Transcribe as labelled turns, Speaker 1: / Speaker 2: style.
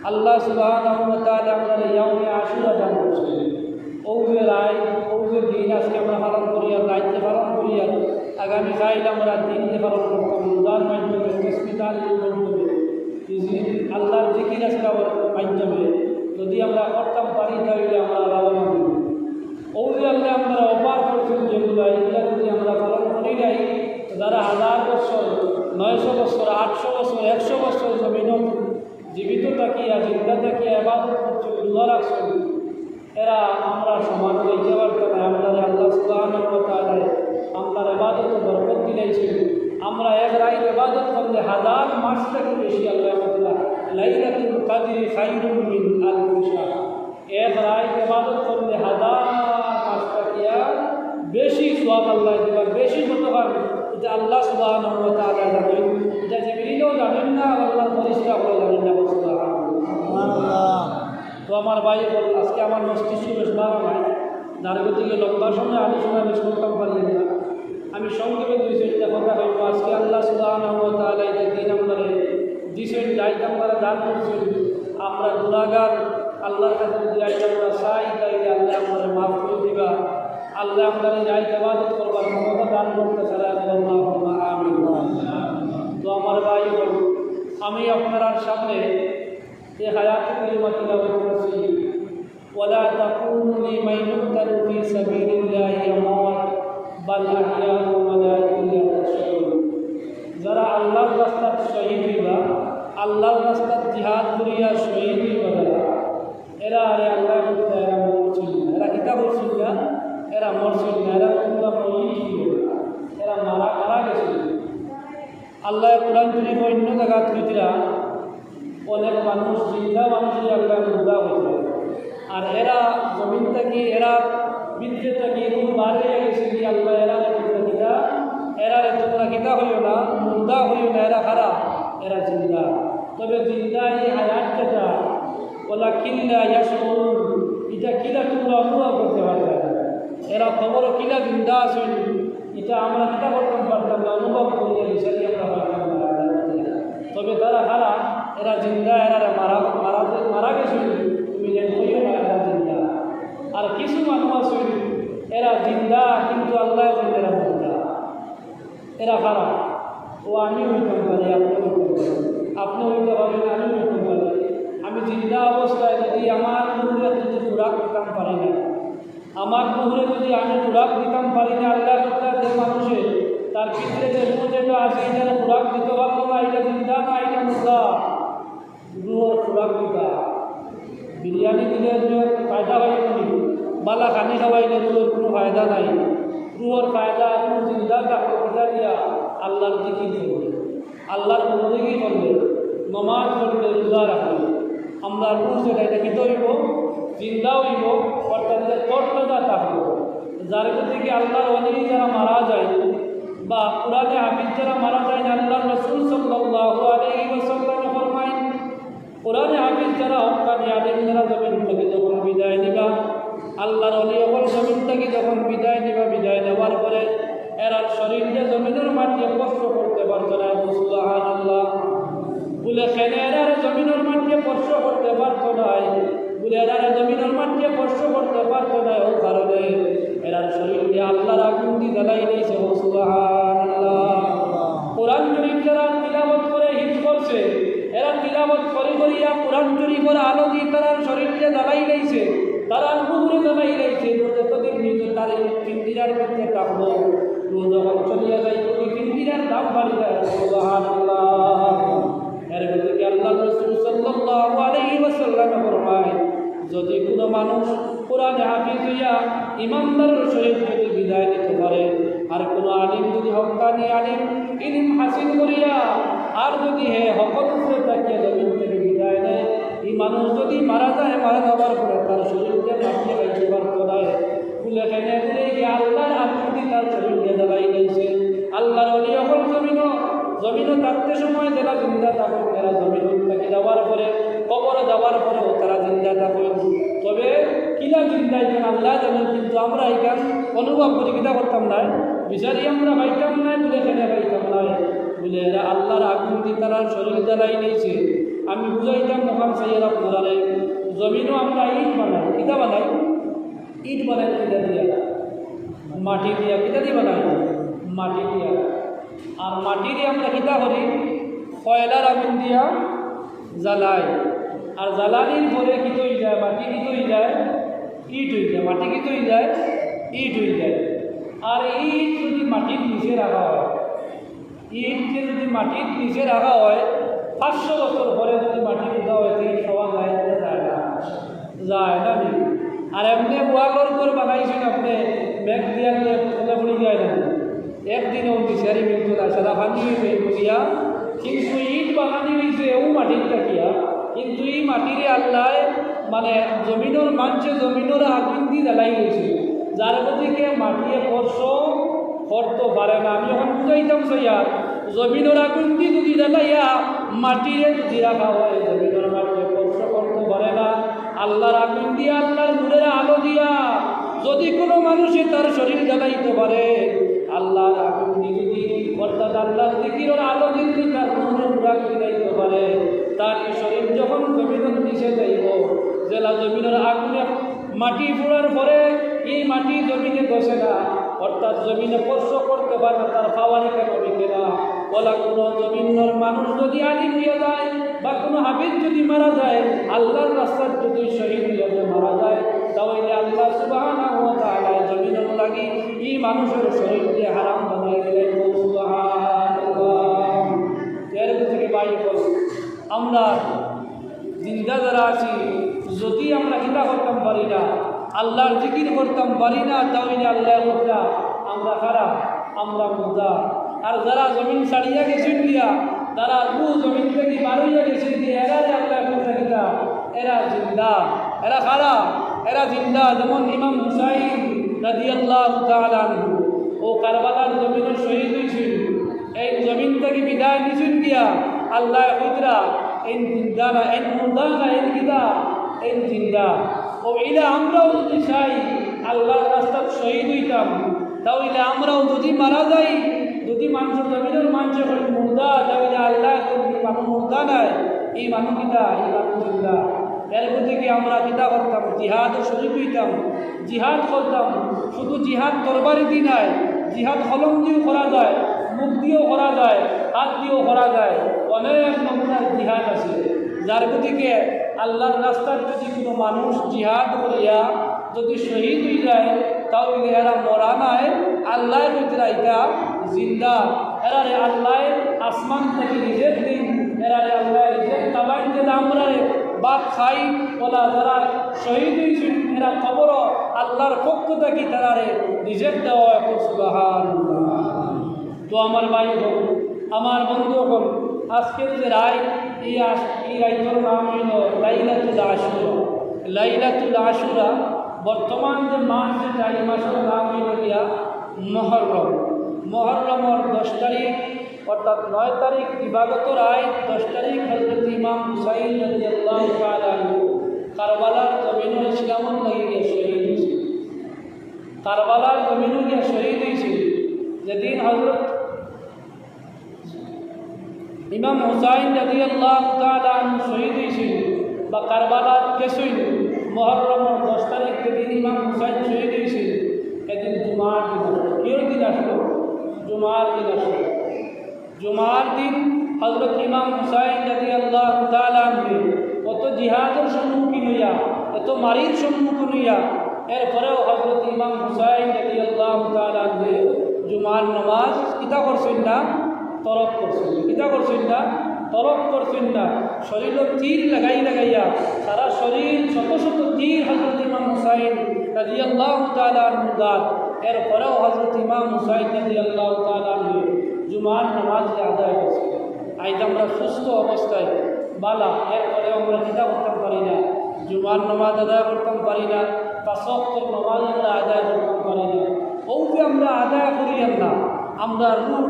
Speaker 1: আল্লাহ সুবাহ আমরা ইয়ামে আশুরা দান করছি ওকে রায় ওকে দিন আজকে আমরা পালন করি আর রাইতে পালন করি আর আগামী কাইল আমরা দিনকে পালন করতাম রোজার মাধ্যমে কিসমিতার মাধ্যমে আল্লাহর জিকির আজকার মাধ্যমে যদি আমরা করতাম পারি তাহলে আমরা লাভবান হব ওই আল্লাহ আমরা অপার করছেন যেগুলো এগুলা যদি আমরা পালন করি নাই যারা হাজার বছর নয়শো বছর আটশো বছর একশো বছর জমিনত জীবিত থাকিয়া জিন্দা থাকিয়া এবাদত করছে রোজা রাখছেন এরা আমরা সমান হইতে পারতাম না আমরা আল্লাহ সুবাহ আমরা এবাদত বরকত দিলাইছেন আমরা এক রাইত এবাদত করলে হাজার মাস থেকে বেশি আল্লাহ এক রাইত এবাদত করলে হাজার মাস থাকিয়া বেশি সোয়াব আল্লাহ দিবা বেশি মতবান এটা আল্লাহ সুবাহ জানেন। এটা জিবরিলও জানেন না আল্লাহ ফরিস্তা করে জানেন না। তো আমার ভাই বল আজকে আমার মস্তিষ্ক বেশ ভালো নাই যার গতিকে লম্বা সময় আলোচনা বেশ করতাম পারি না। আমি সংক্ষেপে দুই সেটটা কথা কইব আজকে আল্লাহ সুবহানাহু ওয়া তাআলা এই দিন আমরা যে সেট দান করছেন আমরা গুনাহগার, আল্লাহর কাছে দায়িত্ব আমরা চাই তাই আল্লাহ আমরা মাফ করে দিবা। আল্লাহ আমরা যাই ইবাদত করবার ক্ষমতা দান করতে ছাড়া আমিন। তো আমার ভাই আমি আপনার সামনে যে হায়াত করিমা তিলাওয়াত করছি। ওয়ালা তাকুনু লিমান ইউক্তালু ফি বাল যারা আল্লাহর রাস্তার শহীদ হইবা, আল্লাহর রাস্তার জিহাদ করিয়া শহীদ হইবা এরা আরে আল্লাহ করতে এরা মরছিল না। এরা কিতা করছিল না? এরা মরছিল না। এরা তোমরা মরিছিল এরা মারা মারা গেছিল। আল্লাহ কোরআন শরীফ অন্য জায়গা কইতিরা অনেক মানুষ, জিন্দা মানুষের আল্লাহ মুদা হইতে আর এরা জমিন থাকি, এরা বিদ্যে থাকি রুম বাড়ি তবে জিন্দা এই হায়াতটা ওলা কিল্লা ইয়াসুর এটা কিলা তোমরা অনুভব করতে পারবে? এরা খবর কিলা জিন্দা আছে এটা আমরা কিতা করতে পারতাম না, অনুভব করিয়া বিচারি আমরা পারতাম তবে তারা খারাপ এরা জিন্দা, এরা মারা মারা মারা গেছে তুমি যেন কইও না জিন্দা। আর কিছু মানুষ আছে এরা জিন্দা, কিন্তু আল্লাহ এরা মুর্দা এরা খারাপ। ও আমি হইতাম পারি, আপনি হইতে পারেন আপনি হইতে পারেন আমি হইতে পারি আমি জিন্দা অবস্থায় যদি আমার মুহুরে যদি খুরাক দিতাম পারি না আমার মুহুরে যদি আমি খুরাক দিতাম পারি না আল্লাহ যে মানুষের তার ভিতরে যে রুহ আছে এটা খুরাক দিতে পারব না, এটা জিন্দা না, এটা মুর্দা। রুহর খুরাক দিতা বিরিয়ানি দিলে ফায়দা হয় নি বালা খানি খাওয়াইলে রুহর কোনো ফায়দা নাই। রুহর ফায়দা, কোনো চিন্তা থাকলে পিঠা দিয়া আল্লাহর দিকে করবে আল্লাহর বন্দগি করবে নমাজ করবে রোজা রাখবে আমরা রুহ সেটা এটা কি হইব? চিন্তা হইব, অর্থাৎ যার থেকে আল্লাহর অনেক যারা মারা যায় বা কোরআনে হাফিজ যারা মারা যায় আল্লাহ রসুল সাল্লাল্লাহু আলাইহি ওয়াসাল্লাম ফরমায় কোরআনে হাফিজ যারা হকানি আলিম যারা জমিন থেকে যখন বিদায় নিবা, আল্লাহর অলি অকল জমিন থেকে যখন বিদায় নিবা, বিদায় নেওয়ার পরে এরা শরীরে জমিনের মাটিয়ে কষ্ট করতে পারতো না। সুবাহান আল্লাহ বলে, কেন এরা জমিনের মাটিয়ে স্পর্শ করতে পারতো না? বলে, এরা জমিনের মাটিয়ে স্পর্শ করতে পারতো না ও কারণে। এরা শরীরে আল্লাহর আগুন দিয়ে জ্বালাই আল্লাহ কোরআন শরীফ যারা তিলাবত করে হিট করছে, এরা তিলাবত করে করিয়া কোরআন শরীফের আলো দিয়ে তারা শরীরকে জ্বালাই লাইছে তারা মুহুরে জ্বালাই লাইছে যতদিন নিজ তার পিন্দিরার ভিতরে তো যখন চলিয়া যাই ওই পিন্দিরার দাম বাড়ি যায় এর ভিতরে আল্লাহ রাসূল সাল্লাল্লাহু আলাইহি ওয়াসাল্লাম ফরমায়, যদি কোনো মানুষ কোরআনে হাফিজ হইয়া ইমানদারের সহিত যদি বিদায় নিতে পারে, আর কোনো আলিম যদি হকানি আলিম ইলিম হাসিল করিয়া আর যদি হে হকল তাকিয়া জমিন থেকে বিদায় নেয়, এই মানুষ যদি মারা যায়, মারা আমরা এখান অনুভব করি কিনা করতাম না। বিচারি আমরা পাইতাম না বলে এখানে পাইতাম না। বলে, এরা আল্লাহর আগুন দিয়ে তারা শরীর জ্বালাই নিয়েছে। আমি বুঝাইতাম মোকাম সাইয়ার আপনারা জমিনও আমরা ইট বানাই। কিতা বানাই? ইট বানাই কিতা দিয়া? মাটি দিয়া কিতা দিয়ে বানাই? মাটি দিয়া। আর মাটি দিয়ে আমরা কিতা করি? কয়লার আগুন দিয়া জ্বালাই। আর জ্বালানির পরে কি তৈরি যায়? মাটি কি তৈরি যায়? ইট হয়ে যায়, মাটি কি তৈরি যায়? ইট হয়ে যায়। আর ইট যদি মাটির নিচে রাখা হয় ইটকে যদি মাটির নিচে রাখা হয়, পাঁচশো বছর পরে যদি মাটি উঠা হয় তো ইট পাওয়া যায় না। যায় না যায় না আর এমনি ওয়াগর করে বানাইছেন আপনি মেঘ দিয়া দিয়ে ফলে পড়ে যায় না একদিনও বিচারি মিলতো না সাদা পানি দিয়া কিন্তু ইট বানানি হয়েছে ও মাটির টাকিয়া কিন্তু এই মাটিরে আল্লাহ মানে জমিনের মানছে জমিনের আগুন দিয়ে জ্বালাই গেছে যার গতিকে মাটিয়ে স্পর্শ করতে পারে না। আমি যখন বুঝাইতাম সইয়া, জমিনের আগুন দিয়ে যদি জ্বালাইয়া মাটিরে যদি রাখা হয়, জমিনের মাটিয়ে স্পর্শ করতে পারে না। আল্লাহর আগুন দিয়া আল্লাহর নূরের আলো দিয়া যদি কোনো মানুষে তার শরীর জ্বালাইতে পারে আল্লাহর দিয়ে অর্থাৎ আল্লাহর দিকির আলো যদি তার মনে পুরা দিতে পারে তার শরীর যখন জমিনের নিচে যাইব, জেলা জমিনের আগুনে মাটি পোড়ার পরে এই মাটি জমিনে বসে না, অর্থাৎ জমিনে স্পর্শ করতে পারে না, তার খাওয়ারি কেন বিকে না? বলা কোনো জমিনের মানুষ যদি আদি হয়ে যায় বা কোনো হাবিজ যদি মারা যায়, আল্লাহর রাস্তার যদি শহীদ যায়, মারা যায়, তাহলে আল্লাহ তাআলা জমিনের লাগি, এই মানুষের শরীরকে হারাম বানাই দিলেন এর থেকে বাইরে আমরা জিন্দা যারা আছি, যদি আমরা কিতা করতাম পারি না, আল্লাহর জিকির করতাম পারি না, তাহলে আল্লাহ মুদ্রা আমরা খারাপ, আমরা মুদ্রা আর যারা জমিন ছাড়িয়া গেছেন দিয়া তারা দু জমিন থেকে বারইয়া গেছেন দিয়ে এরা আল্লাহ কিতা? এরা জিন্দা, এরা খারাপ, এরা জিন্দা। যেমন ইমাম হুসাইন রাজি আল্লাহ ও কারবালার জমিনের শহীদ হয়েছিল। এই জমিন থেকে বিদায় নিছেন দিয়া আল্লাহ মুদ্রা এই জিন্দা না এই মুর্দা না এই কিতা এই জিন্দা। ও এইটা আমরাও যদি চাই আল্লাহর রাস্তাত শহীদ হইতাম, তাহলে আমরাও যদি মারা যাই, যদি মানুষের জমিনের মানুষের হল মুর্দা, তাহলে আল্লাহ মানুষ মুর্দা নাই এই মানুষ কিতা এই মানুষ জিন্দা। এর থেকে আমরা কিতা করতাম, জিহাদ শরীফ হইতাম, জিহাদ করতাম। শুধু জিহাদ তরবারি দি নাই, জিহাদ কলম দিয়েও করা যায়, মুখ দিয়েও করা যায়, হাত দিয়েও করা যায়। অনেক নমুনার জিহাদ আছে। যার গতিকে আল্লাহর রাস্তার যদি কোনো মানুষ জিহাদ করিয়া যদি শহীদ হয়ে যায়, তাহলে এরা মরা নাই। আল্লাহ ভিতরে এটা জিন্দা। এরারে আল্লাহ আসমান থেকে রিজেক্ট দিন। এরারে আল্লাহ রিজেক্ট তাবাই যে আমরা বাদ খাই ওলা যারা শহীদ হয়েছেন, এরা খবর আল্লাহর পক্ষ থেকে তারারে রিজেক্ট দেওয়া সুবাহান তো আমার ভাই হোক আমার বন্ধু হোক আজকের যে রায়, এই আস, এই রায়টার নাম হইল লাইলাতুল আশুরা। লাইলাতুল আশুরা বর্তমান যে মাস যেটা এই মাসের নাম হইল গিয়া মহরম। মহরমর দশ তারিখ অর্থাৎ নয় তারিখ দিবাগত রায় দশ তারিখ হজরত ইমাম হুসাইন কারবালার জমিনুল ইসলামত লাগে শহীদ হয়েছিল? কারবালার জমিনও গিয়ে শহীদ হয়েছিল? যেদিন হজরত ইমাম হুসাইন রাজি আল্লাহ শহীদ হয়েছিল বা কারবালার কেসইল মহরমর দশ তারিখ যেদিন ইমাম হুসাইন শহীদ হয়েছিল, এদিন জুমার দিন কিয়র দিন আসলো? জুমার দিন আসলো। জুমার দিন হজরত ইমাম হুসাইন রাজি আল্লাহ তালে কত জিহাদের সম্মুখীন হইয়া এত মারির সম্মুখীন হইয়া, এরপরেও হজরত ইমাম হুসাইন রাজি আল্লাহ তালে জুমার নমাজ কিতা করছেন না, তরক করছেন কিতা করছেন না, তরক করছেন না। শরীর তীর লাগাই লাগাইয়া, সারা শরীর শত শত তীর হজরত ইমাম হুসাইন রাজি আল্লাহ তালার এরপরেও হজরত ইমাম হুসাইন রাজি আল্লাহ তালান জুমার নামাজ আদায় করছি। আজ আমরা সুস্থ অবস্থায়। বালা, এরপরে আমরা চিন্তা করতাম পারি না। জুমার নামাজ আদায় করতাম পারি না। পাঁচক্তর নামাজ আমরা আদায় করতাম পারি না। ওকে আমরা আদায় করি না। আমরা রূপ